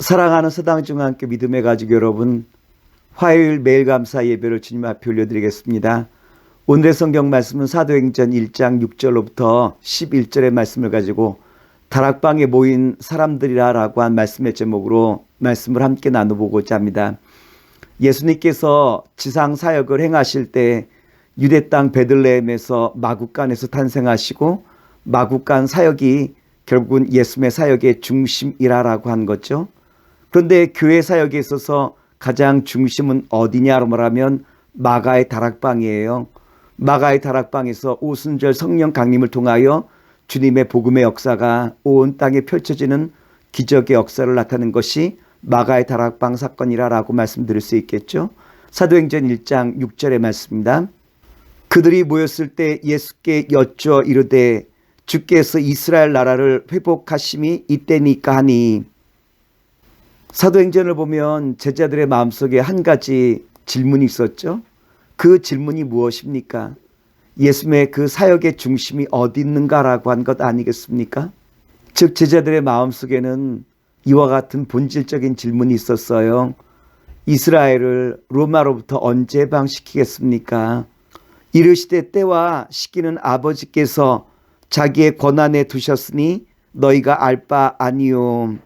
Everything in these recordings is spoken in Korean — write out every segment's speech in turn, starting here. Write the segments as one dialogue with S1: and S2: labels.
S1: 사랑하는 서당중앙교 믿음의 가족 여러분, 화요일 매일 감사 예배를 주님 앞에 올려드리겠습니다. 오늘의 성경 말씀은 사도행전 1장 6절로부터 11절의 말씀을 가지고 다락방에 모인 사람들이라라고 한 말씀의 제목으로 말씀을 함께 나눠보고자 합니다. 예수님께서 지상 사역을 행하실 때 유대 땅 베들레헴에서 마국간에서 탄생하시고 마국간 사역이 결국은 예수의 사역의 중심이라라고 한 거죠. 그런데 교회 사역에 있어서 가장 중심은 어디냐로 말하면 마가의 다락방이에요. 마가의 다락방에서 오순절 성령 강림을 통하여 주님의 복음의 역사가 온 땅에 펼쳐지는 기적의 역사를 나타낸 것이 마가의 다락방 사건이라라고 말씀드릴 수 있겠죠. 사도행전 1장 6절의 말씀입니다. 그들이 모였을 때 예수께 여쭈어 이르되 주께서 이스라엘 나라를 회복하심이 이때니까 하니 사도행전을 보면 제자들의 마음속에 한 가지 질문이 있었죠. 그 질문이 무엇입니까? 예수님의 그 사역의 중심이 어디 있는가라고 한 것 아니겠습니까? 즉 제자들의 마음속에는 이와 같은 본질적인 질문이 있었어요. 이스라엘을 로마로부터 언제 해방시키겠습니까? 이르시되 때와 시기는 아버지께서 자기의 권한에 두셨으니 너희가 알 바 아니요.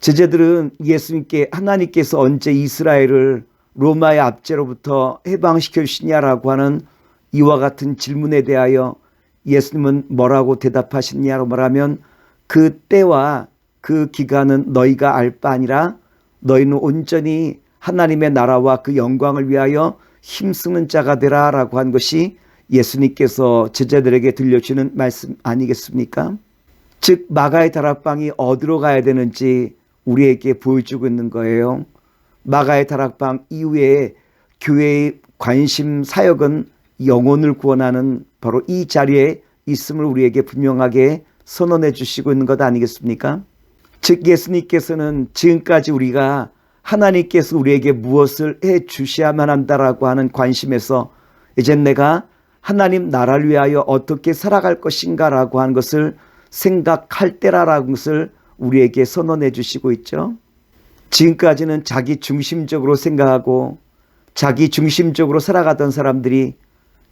S1: 제자들은 예수님께 하나님께서 언제 이스라엘을 로마의 압제로부터 해방시켜 주시냐라고 하는 이와 같은 질문에 대하여 예수님은 뭐라고 대답하시냐로 말하면 그 때와 그 기간은 너희가 알 바 아니라 너희는 온전히 하나님의 나라와 그 영광을 위하여 힘쓰는 자가 되라라고 한 것이 예수님께서 제자들에게 들려주는 말씀 아니겠습니까? 즉 마가의 다락방이 어디로 가야 되는지 우리에게 보여주고 있는 거예요. 마가의 다락방 이후에 교회의 관심 사역은 영혼을 구원하는 바로 이 자리에 있음을 우리에게 분명하게 선언해 주시고 있는 것 아니겠습니까? 즉 예수님께서는 지금까지 우리가 하나님께서 우리에게 무엇을 해 주셔야만 한다라고 하는 관심에서 이젠 내가 하나님 나라를 위하여 어떻게 살아갈 것인가라고 하는 것을 생각할 때라라는 것을 우리에게 선언해 주시고 있죠. 지금까지는 자기 중심적으로 생각하고 자기 중심적으로 살아가던 사람들이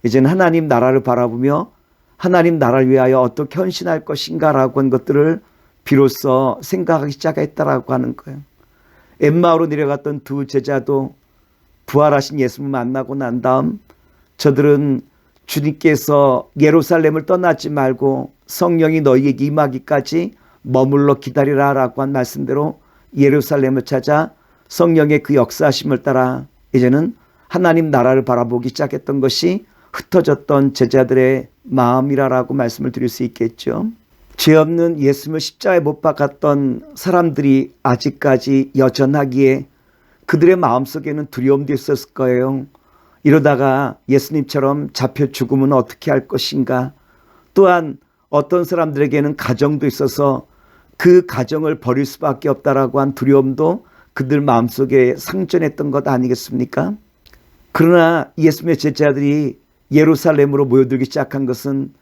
S1: 이제는 하나님 나라를 바라보며 하나님 나라를 위하여 어떻게 헌신할 것인가라고 하는 것들을 비로소 생각하기 시작했다라고 하는 거예요. 엠마오로 내려갔던 두 제자도 부활하신 예수님 만나고 난 다음 저들은 주님께서 예루살렘을 떠나지 말고 성령이 너희에게 임하기까지 머물러 기다리라라고 한 말씀대로 예루살렘을 찾아 성령의 그 역사심을 따라 이제는 하나님 나라를 바라보기 시작했던 것이 흩어졌던 제자들의 마음이라라고 말씀을 드릴 수 있겠죠. 죄 없는 예수님을 십자가에 못 박았던 사람들이 아직까지 여전하기에 그들의 마음속에는 두려움도 있었을 거예요. 이러다가 예수님처럼 잡혀 죽으면 어떻게 할 것인가. 또한 어떤 사람들에게는 가정도 있어서 그 가정을 버릴 수밖에 없다라고 한 두려움도 그들 마음속에 상전했던 것 아니겠습니까? 그러나 예수님의 제자들이 예루살렘으로 모여들기 시작한 것은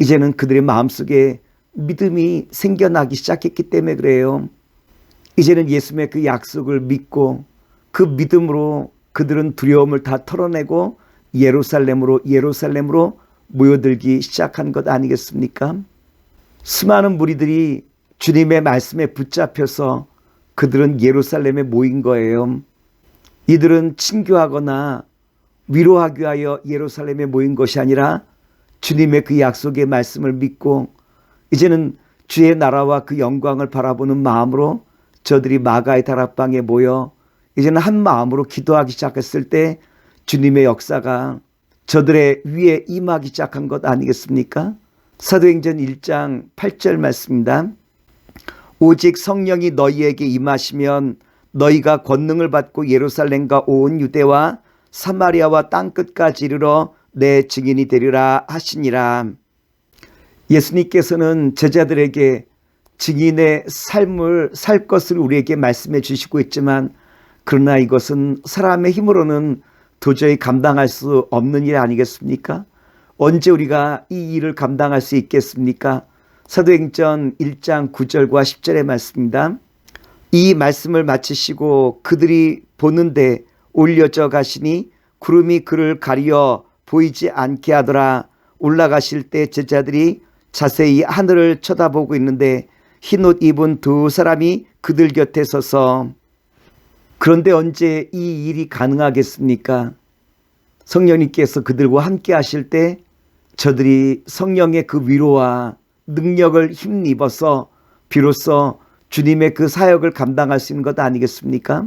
S1: 이제는 그들의 마음속에 믿음이 생겨나기 시작했기 때문에 그래요. 이제는 예수님의 그 약속을 믿고 그 믿음으로 그들은 두려움을 다 털어내고 예루살렘으로 예루살렘으로 모여들기 시작한 것 아니겠습니까? 수많은 무리들이 주님의 말씀에 붙잡혀서 그들은 예루살렘에 모인 거예요. 이들은 친교하거나 위로하기 위하여 예루살렘에 모인 것이 아니라 주님의 그 약속의 말씀을 믿고 이제는 주의 나라와 그 영광을 바라보는 마음으로 저들이 마가의 다락방에 모여 이제는 한 마음으로 기도하기 시작했을 때 주님의 역사가 저들의 위에 임하기 시작한 것 아니겠습니까? 사도행전 1장 8절 말씀입니다. 오직 성령이 너희에게 임하시면 너희가 권능을 받고 예루살렘과 온 유대와 사마리아와 땅끝까지 이르러 내 증인이 되리라 하시니라. 예수님께서는 제자들에게 증인의 삶을 살 것을 우리에게 말씀해 주시고 있지만 그러나 이것은 사람의 힘으로는 도저히 감당할 수 없는 일 아니겠습니까? 언제 우리가 이 일을 감당할 수 있겠습니까? 사도행전 1장 9절과 10절의 말씀입니다. 이 말씀을 마치시고 그들이 보는데 올려져 가시니 구름이 그를 가리어 보이지 않게 하더라. 올라가실 때 제자들이 자세히 하늘을 쳐다보고 있는데 흰옷 입은 두 사람이 그들 곁에 서서 그런데 언제 이 일이 가능하겠습니까? 성령님께서 그들과 함께 하실 때 저들이 성령의 그 위로와 능력을 힘입어서 비로소 주님의 그 사역을 감당할 수 있는 것 아니겠습니까?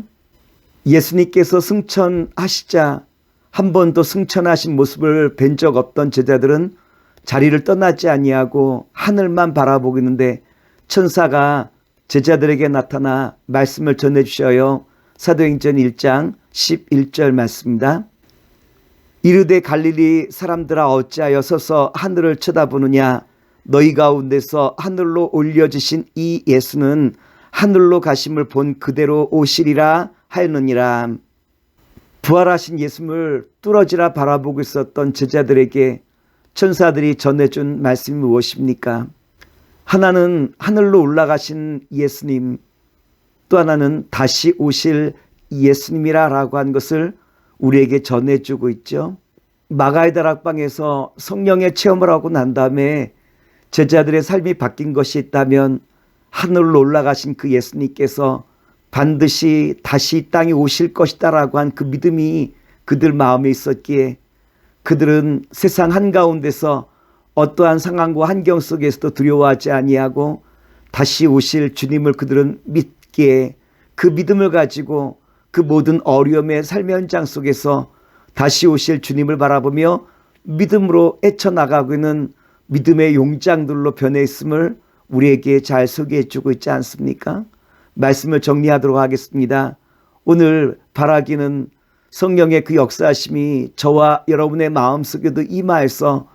S1: 예수님께서 승천하시자 한 번도 승천하신 모습을 뵌 적 없던 제자들은 자리를 떠나지 아니하고 하늘만 바라보고 있는데 천사가 제자들에게 나타나 말씀을 전해 주셔요. 사도행전 1장 11절 말씀입니다. 이르되 갈릴리 사람들아 어찌하여 서서 하늘을 쳐다보느냐 너희 가운데서 하늘로 올려지신 이 예수는 하늘로 가심을 본 그대로 오시리라 하였느니라 부활하신 예수를 뚫어지라 바라보고 있었던 제자들에게 천사들이 전해준 말씀이 무엇입니까? 하나는 하늘로 올라가신 예수님 또 하나는 다시 오실 예수님이라 라고 한 것을 우리에게 전해주고 있죠. 마가의 다락방에서 성령의 체험을 하고 난 다음에 제자들의 삶이 바뀐 것이 있다면 하늘로 올라가신 그 예수님께서 반드시 다시 이 땅에 오실 것이다라고 한 그 믿음이 그들 마음에 있었기에 그들은 세상 한가운데서 어떠한 상황과 환경 속에서도 두려워하지 아니하고 다시 오실 주님을 그들은 믿기에 그 믿음을 가지고 그 모든 어려움의 삶의 현장 속에서 다시 오실 주님을 바라보며 믿음으로 헤쳐나가고 있는 믿음의 용장들로 변해 있음을 우리에게 잘 소개해 주고 있지 않습니까? 말씀을 정리하도록 하겠습니다. 오늘 바라기는 성령의 그 역사심이 저와 여러분의 마음속에도 임하여서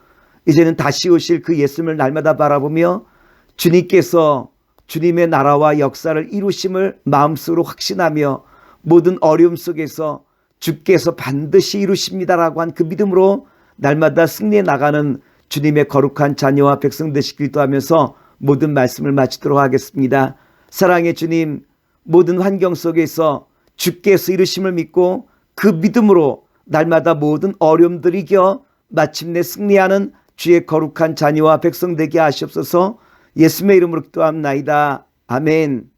S1: 이제는 다시 오실 그 예수님을 날마다 바라보며 주님께서 주님의 나라와 역사를 이루심을 마음속으로 확신하며 모든 어려움 속에서 주께서 반드시 이루십니다라고 한 그 믿음으로 날마다 승리해 나가는 주님의 거룩한 자녀와 백성 되시길 기도하면서 모든 말씀을 마치도록 하겠습니다. 사랑의 주님, 모든 환경 속에서 주께서 이루심을 믿고 그 믿음으로 날마다 모든 어려움들 이겨 마침내 승리하는 주의 거룩한 자녀와 백성 되게 하시옵소서 예수님의 이름으로 기도합나이다. 아멘.